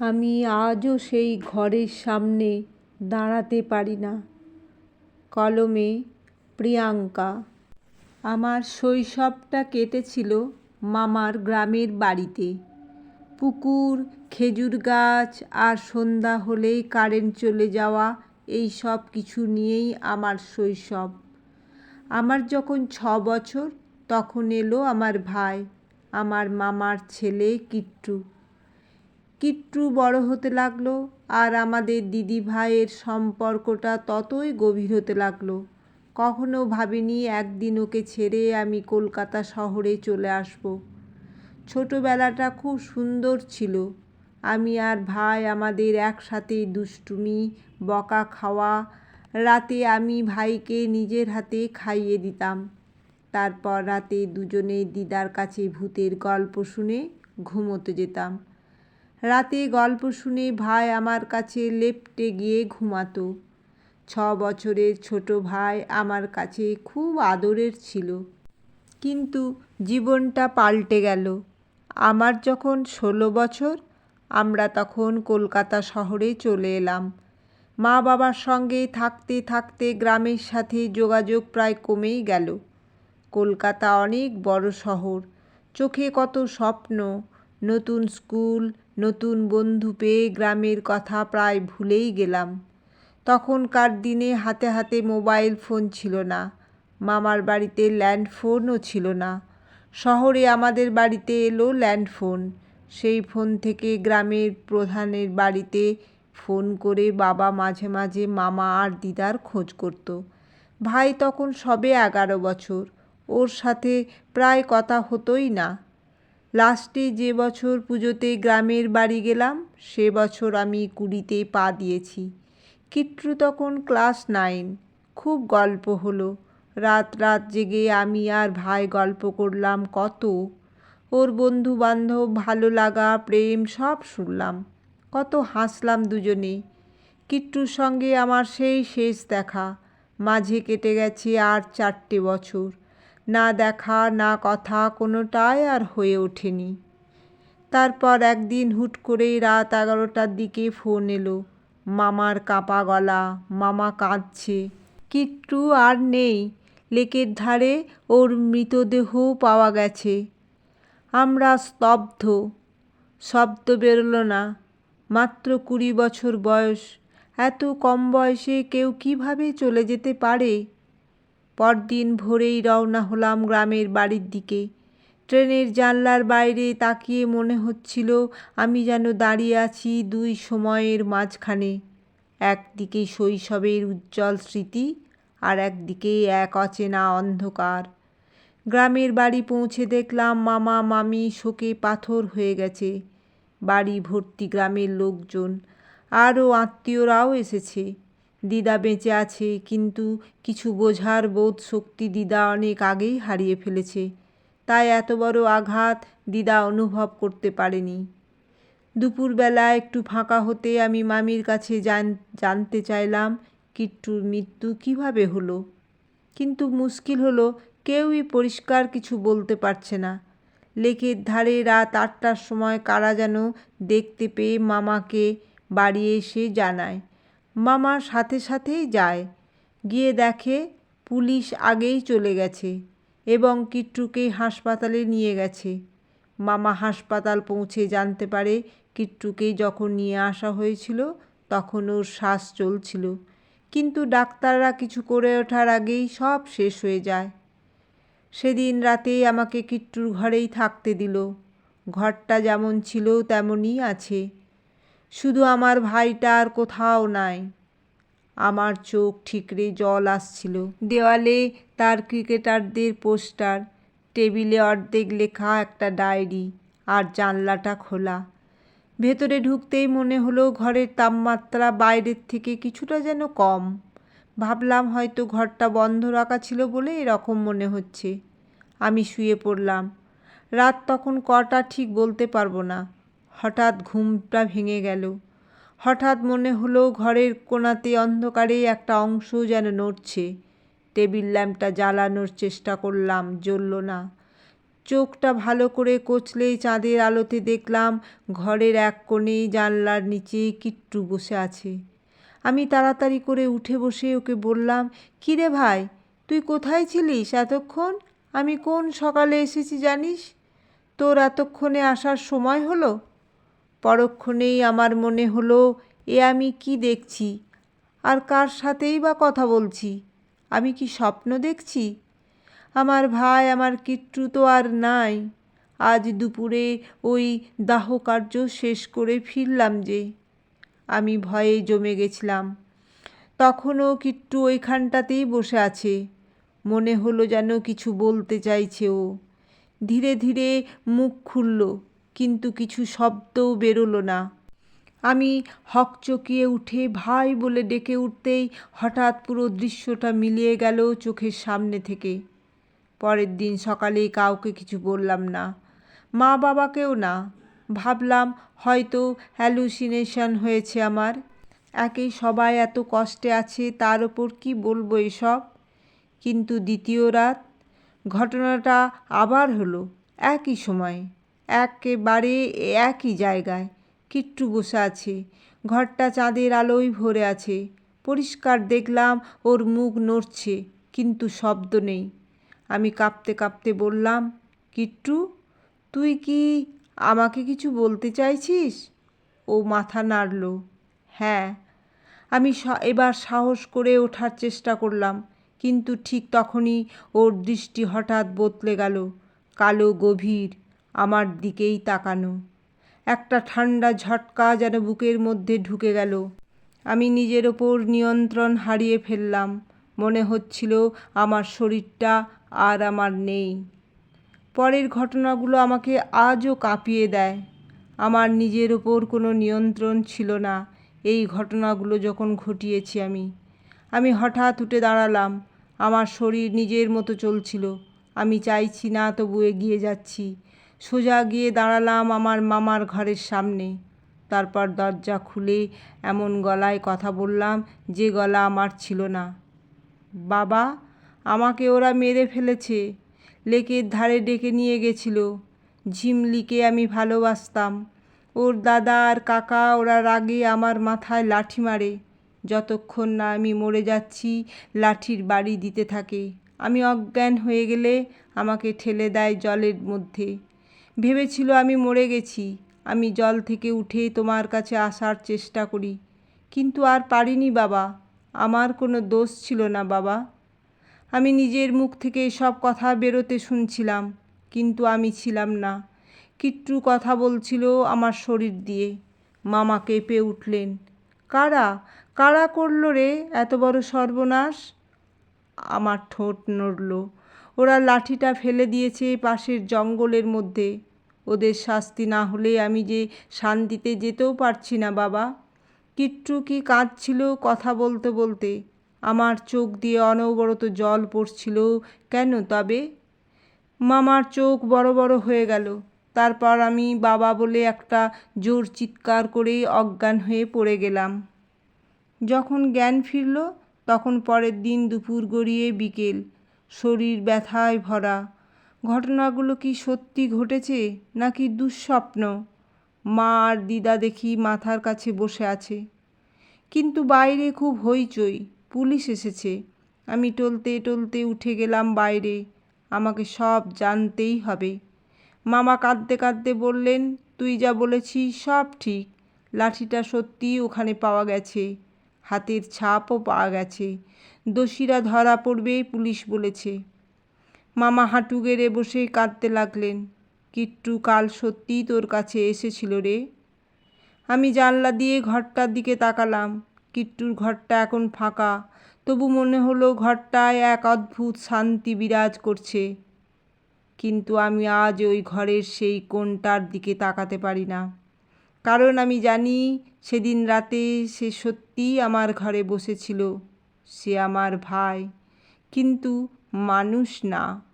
আমি আজও সেই ঘরের সামনে দাঁড়াতে পারি না। কলমে, প্রিয়াঙ্কা, আমার শৈশবটা কেটেছিল মামার গ্রামের বাড়িতে। পুকুর, খেজুর গাছ আর সন্ধ্যা হলেই কারেন্ট চলে যাওয়া, এই সব কিছু নিয়েই আমার শৈশব। আমার যখন ছ বছর, তখন এলো আমার ভাই, আমার মামার ছেলে কিট্টু। কিট্টু বড় হতে লাগল আর আমাদের দিদি ভাইয়ের সম্পর্কটা ততই গভীর হতে লাগল। কখনো ভাবিনি একদিন ওকে ছেড়ে আমি কলকাতা শহরে চলে আসব। ছোটোবেলাটা খুব সুন্দর ছিল। আমি আর ভাই আমাদের একসাথে দুষ্টুমি, বকা খাওয়া, রাতে আমি ভাইকে নিজের হাতে খাইয়ে দিতাম। তারপর রাতে দুজনে দিদার কাছে ভূতের গল্প শুনে ঘুমোতে যেতাম। রাতে গল্প শুনে ভাই আমার কাছে লেপটে গিয়ে ঘুমাতো। ছ বছরের ছোট ভাই আমার কাছে খুব আদরের ছিল। কিন্তু জীবনটা পাল্টে গেল। আমার যখন ষোলো বছর, আমরা তখন কলকাতা শহরে চলে এলাম। মা বাবার সঙ্গে থাকতে থাকতে গ্রামের সাথে যোগাযোগ প্রায় কমেই গেল। কলকাতা অনেক বড় শহর। চোখে কত স্বপ্ন, নতুন স্কুল নতুন বন্ধু পেয়ে গ্রামের কথা প্রায় ভুলেই গেলাম। তখনকার দিনে হাতে হাতে মোবাইল ফোন ছিল না, মামার বাড়িতে ল্যান্ড ফোনও ছিল না, শহরে আমাদের বাড়িতে এলো ল্যান্ড ফোন। সেই ফোন থেকে গ্রামের প্রধানের বাড়িতে ফোন করে বাবা মাঝে মাঝে মামা আর দিদার খোঁজ করত। ভাই তখন সবে এগারো বছর, ওর সাথে প্রায় কথা হতোই না। লাস্টে যে বছর পুজোতে গ্রামের বাড়ি গেলাম, সে বছর আমি কুড়িতে পা দিয়েছি। কিট্টু তখন ক্লাস নাইন, খুব গল্প হলো। রাত রাত জেগে আমি আর ভাই গল্প করলাম কত। ওর বন্ধু বান্ধব ভালো লাগা, প্রেম সব শুনলাম। কত হাসলাম দুজনে। কিট্টুর সঙ্গে আমার সেই শেষ দেখা। মাঝে কেটে গেছে আর চারটে বছর। না দেখা, না কথা কোনোটাই আর হয়ে ওঠেনি। তারপর একদিন হুট করেই রাত এগারোটার দিকে ফোন এলো। মামার কাঁপা গলা, মামা কাঁদছে। কিট্টু আর নেই। লেকের ধারে ওর মৃতদেহ পাওয়া গেছে। আমরা স্তব্ধ। শব্দ বেরোলো না। মাত্র কুড়ি বছর বয়স। এত কম বয়সে কেউ কীভাবে চলে যেতে পারে? পরদিন ভোরেই রওনা হলাম গ্রামের বাড়ির দিকে। ট্রেনের জানলার বাইরে তাকিয়ে মনে হচ্ছিল আমি যেন দাঁড়িয়ে আছি দুই সময়ের মাঝখানে। একদিকে শৈশবের উজ্জ্বল স্মৃতি আর একদিকে এক অচেনা অন্ধকার। গ্রামের বাড়ি পৌঁছে দেখলাম মামা, মামি শোকে পাথর হয়ে গেছে। বাড়ি ভর্তি গ্রামের লোকজন। আরও আত্মীয়রাও এসেছে। দিদা বেঁচে আছে, কিন্তু কিছু বোঝার বোধ শক্তি দিদা অনেক আগেই হারিয়ে ফেলেছে। তাই এত বড় আঘাত দিদা অনুভব করতে পারেনি। দুপুরবেলা একটু ফাঁকা হতে আমি মামির কাছে জানতে চাইলাম, কিট্টুর মৃত্যু কীভাবে হলো? কিন্তু মুশকিল হলো, কেউই পরিষ্কার কিছু বলতে পারছে না। লেকের ধারে রাত আটটার সময় কারা যেন দেখতে পেয়ে মামাকে বাড়ি এসে জানায়। মামা সাথে সাথেই যায়। গিয়ে দেখে পুলিশ আগেই চলে গেছে এবং কিট্টুকে হাসপাতালে নিয়ে গেছে। মামা হাসপাতাল পৌঁছে জানতে পারে কিট্টুকে যখন নিয়ে আসা হয়েছিল তখন ওর শ্বাস চলছিল। কিন্তু ডাক্তাররা কিছু করে ওঠার আগেই সব শেষ হয়ে যায়। সেদিন রাতেই আমাকে কিট্টুর ঘরেই থাকতে দিল। ঘরটা যেমন ছিল তেমনই আছে। শুধু আমার ভাইটা আর কোথাও নাই। আমার চোখ ঠিকরে জল আসছিল। দেওয়ালে তার ক্রিকেটারদের পোস্টার, টেবিলে অর্ধেক লেখা একটা ডায়েরি আর জানলাটা খোলা। ভেতরে ঢুকতেই মনে হলো ঘরের তাপমাত্রা বাইরের থেকে কিছুটা যেন কম। ভাবলাম হয়তো ঘরটা বন্ধ রাখা ছিল বলে এরকম মনে হচ্ছে। আমি শুয়ে পড়লাম। রাত তখন কটা ঠিক বলতে পারব না। হঠাৎ ঘুমটা ভেঙে গেল। হঠাৎ মনে হলো ঘরের কোণাতে অন্ধকারে একটা অংশ যেন নড়ছে। টেবিল ল্যাম্পটা জ্বালানোর চেষ্টা করলাম, জ্বলল না। চোখটা ভালো করে কচলে চাঁদের আলোতে দেখলাম ঘরের এক কোণে জানলার নিচে কিট্টু বসে আছে। আমি তাড়াতাড়ি করে উঠে বসে ওকে বললাম কিরে ভাই, তুই কোথায় ছিলিস এতক্ষণ? আমি কোন সকালে এসেছি জানিস? তোর এতক্ষণে আসার সময় হলো? পরক্ষণেই আমার মনে হলো, এ আমি কি দেখছি? আর কার সাথেই বা কথা বলছি? আমি কি স্বপ্ন দেখছি? আমার ভাই, আমার কিট্টু তো আর নাই। আজ দুপুরে ওই দাহকার্য শেষ করে ফিরলাম যে। আমি ভয়ে জমে গেছিলাম। তখনও কিট্টু ওইখানটাতেই বসে আছে। মনে হলো যেন কিছু বলতে চাইছে ও। ধীরে ধীরে মুখ খুলল। কিন্তু কিছু শব্দও বেরোলো না। আমি হকচকিয়ে উঠে ভাই বলে ডেকে উঠতেই হঠাৎ পুরো দৃশ্যটা মিলিয়ে গেল চোখের সামনে থেকে। পরের দিন সকালে কাউকে কিছু বললাম না। মা বাবাকেও না। ভাবলাম হয়তো হ্যালুসিনেশন হয়েছে আমার। একেই সবাই এত কষ্টে আছে, তার ওপর কি বলব এসব? কিন্তু দ্বিতীয় রাত ঘটনাটা আবার হলো, একই সময়ে। একেবারে একই জায়গায়। কিট্টু বসে আছে। ঘরটা চাঁদের আলোয় ভরে আছে। পরিষ্কার দেখলাম ওর মুখ নড়ছে, কিন্তু শব্দ নেই। আমি কাঁপতে কাঁপতে বললাম, কিট্টু, তুই কি আমাকে কিছু বলতে চাইছিস? ও মাথা নাড়ল হ্যাঁ। আমি এবার সাহস করে ওঠার চেষ্টা করলাম, কিন্তু ঠিক তখনই ওর দৃষ্টি হঠাৎ বদলে গেল, কালো গভীর। আমার দিকেই তাকানো। একটা ঠান্ডা ঝটকা যেন বুকের মধ্যে ঢুকে গেল। আমি নিজের ওপর নিয়ন্ত্রণ হারিয়ে ফেললাম। মনে হচ্ছিল আমার শরীরটা আর আমার নেই। পরের ঘটনাগুলো আমাকে আজও কাঁপিয়ে দেয়। আমার নিজের ওপর কোনো নিয়ন্ত্রণ ছিল না। এই ঘটনাগুলো যখন ঘটিয়েছি আমি আমি হঠাৎ উঠে দাঁড়ালাম। আমার শরীর নিজের মতো চলছিল। আমি চাইছি না তবু এগিয়ে যাচ্ছি। সোজা গিয়ে দাঁড়ালাম আমার মামার ঘরের সামনে। তারপর দরজা খুলে এমন গলায় কথা বললাম যে গলা আমার ছিল না। বাবা, আমাকে ওরা মেরে ফেলেছে। লেকের ধারে ডেকে নিয়ে গেছিল। ঝিমলিকে আমি ভালোবাসতাম। ওর দাদা আর কাকা ওরা রাগে আমার মাথায় লাঠি মারে। যতক্ষণ না আমি মরে যাচ্ছি, লাঠির বাড়ি দিতে থাকে। আমি অজ্ঞান হয়ে গেলে আমাকে ঠেলে দেয় জলের মধ্যে। ভেবেছিল আমি মরে গেছি। আমি জল থেকে উঠে তোমার কাছে আসার চেষ্টা করি। কিন্তু আর পারিনি বাবা। আমার কোনো দোষ ছিল না বাবা। আমি নিজের মুখ থেকে সব কথা বেরোতে শুনছিলাম, কিন্তু আমি ছিলাম না। কিট্টু কথা বলছিল আমার শরীর দিয়ে। মামা কেঁপে উঠলেন, কারা? কারা করল রে এত বড় সর্বনাশ? আমার ঠোঁট নড়ল। ওরা লাঠিটা ফেলে দিয়েছে পাশের জঙ্গলের মধ্যে। ওদের শাস্তি না হলে আমি যে শান্তিতে যেতেও পারছি না, বাবা। কিট্টু কি কাঁদছিল কথা বলতে বলতে? আমার চোখ দিয়ে অনবরত জল পড়ছিল কেন তবে? মামার চোখ বড় বড় হয়ে গেল। তারপর আমি বাবা বলে একটা জোর চিৎকার করে অজ্ঞান হয়ে পড়ে গেলাম। যখন জ্ঞান ফিরল, তখন পরের দিন দুপুর গড়িয়ে বিকেল। শরীর ব্যথায় ভরা। ঘটনাগুলো কি সত্যি ঘটেছে নাকি দুঃস্বপ্ন? মা আর দিদা দেখি মাথার কাছে বসে আছে। কিন্তু বাইরে খুব হইচই, পুলিশ এসেছে। আমি টলতে টলতে উঠে গেলাম বাইরে। আমাকে সব জানতেই হবে। মামা কাঁদতে কাঁদতে বললেন, তুই যা বলেছিস সব ঠিক। লাঠিটা সত্যিই ওখানে পাওয়া গেছে। হাতের ছাপও পাওয়া গেছে। দোষীরা ধরা পড়বে, পুলিশ বলেছে। মামা হাঁটু গেড়ে বসে কাঁদতে লাগলেন। কিট্টু কাল সত্যিই তোর কাছে এসেছিল রে। আমি জানলা দিয়ে ঘরটার দিকে তাকালাম। কিট্টুর ঘরটা এখন ফাঁকা। তবু মনে হলো ঘরটায় এক অদ্ভুত শান্তি বিরাজ করছে। কিন্তু আমি আজ ওই ঘরের সেই কোণটার দিকে তাকাতে পারি না। কারণ আমি জানি সেদিন রাতে সে সত্যিই আমার ঘরে বসেছিল। সে আমার ভাই। কিন্তু মানুষ না।